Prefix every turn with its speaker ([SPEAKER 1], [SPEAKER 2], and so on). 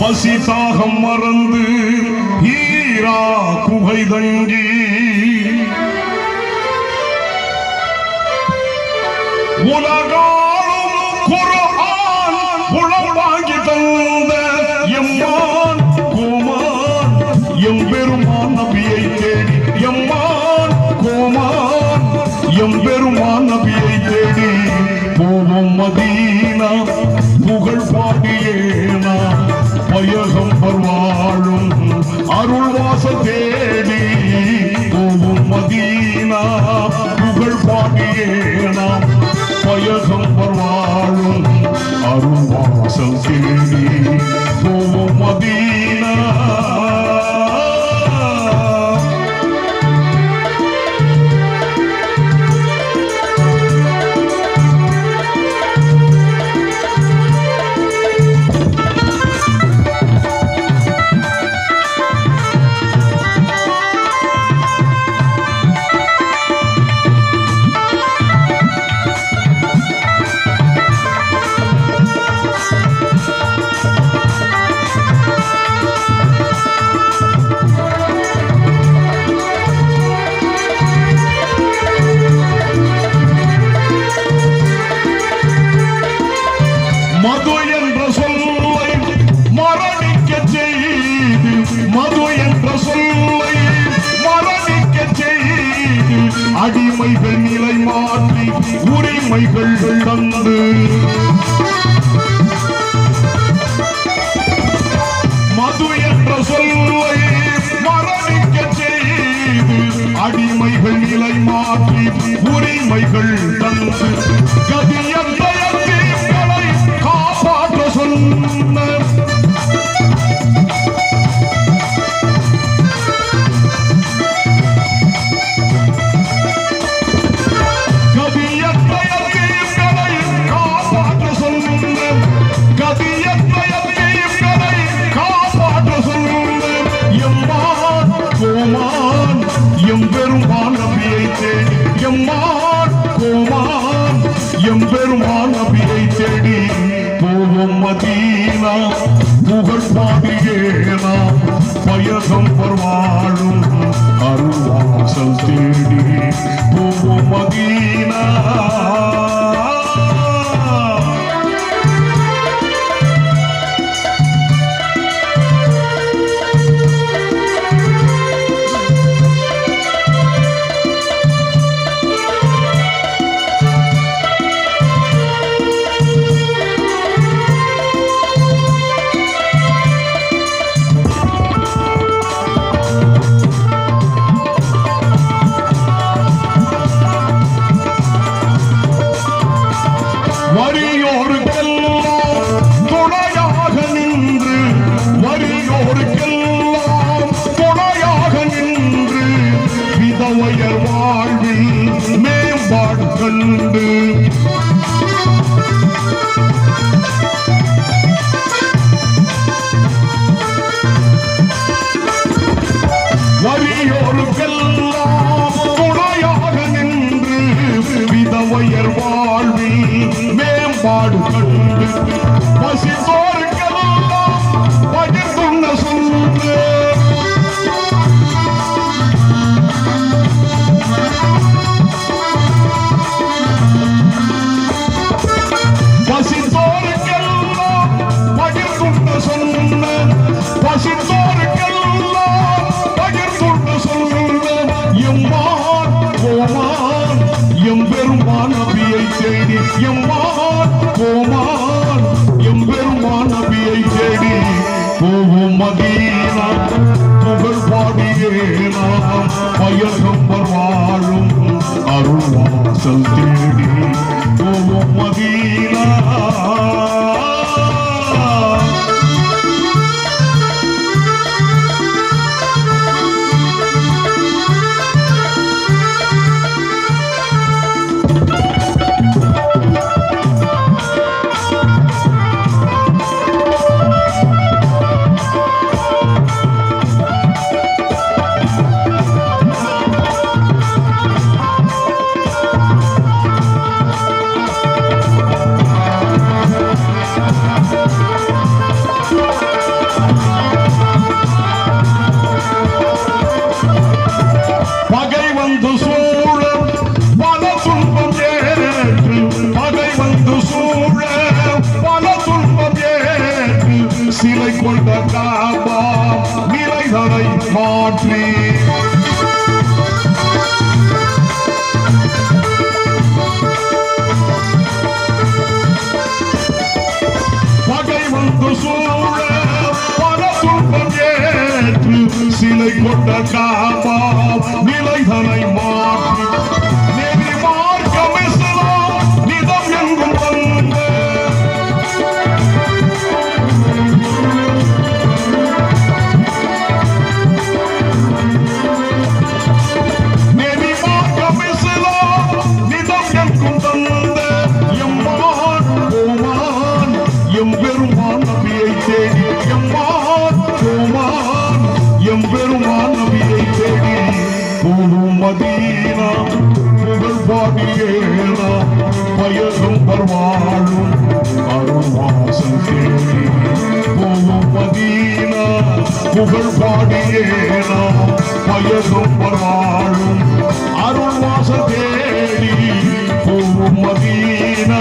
[SPEAKER 1] பசி தாகம் மறந்து ஈரா குகை தங்கி உலகாலும் குரான் உளவாங்கி தந்த எம்மான் கோமான் எம் பெருமான் நபியை தேடி எம்மான் கோமான் எம் பெருமான் நபியை தேடி. போவோம் மதீனா புகழ் பாடியேனா பயகம் பர்வாழும் அருள் வாச தேடி போவோம் மதீனா புகழ் பாடியேனா பயகம் பர்வாழும் அருள் வாசல் தேடி போவோம் மதீனா உரிமைகள் நிலை மாற்றி உரிமைகள் தந்து. மது என்ற சொல்லை மரணிக்க செய்து அடிமைகள் நிலை மாற்றி உரிமைகள் தந்து. கதியத்தை மதீனா புகழ் பாடியேனா பயகம் பர்வாழும் அருள்வாசல் தேடி போவோம் மதீனா வரியோருக்கெல்லாம் துணையாக நின்று வரியோருக்கெல்லாம் துணையாக நின்று விதவையர் வாழ்வில் மேம்பாடு கண்டு. வரியோருக்கெல்லாம் மேம்பாடு எம்மான் எம்பெருமான் நபியை தேடி போவோம் மதீனா புகழ் பாடியேனா பயகம்பர் வாழும் அருள் வாசல் தேடி போவோம் மதீனா சிலை கொண்ட காபா நிலைகளை மாற்றி. பகை வந்து சூழ பல துன்பம் ஏற்று சிலை கொண்ட காபா சூழும் மதீனா புகழ் பாடியேனா பயனும் பர்வாழும் அருள்வாசம் தேடி போகும் மதீனா புகழ் பாடியேனா பயனும் பர்வாழும் அருள்வாசம் தேடி போகும் மதீனா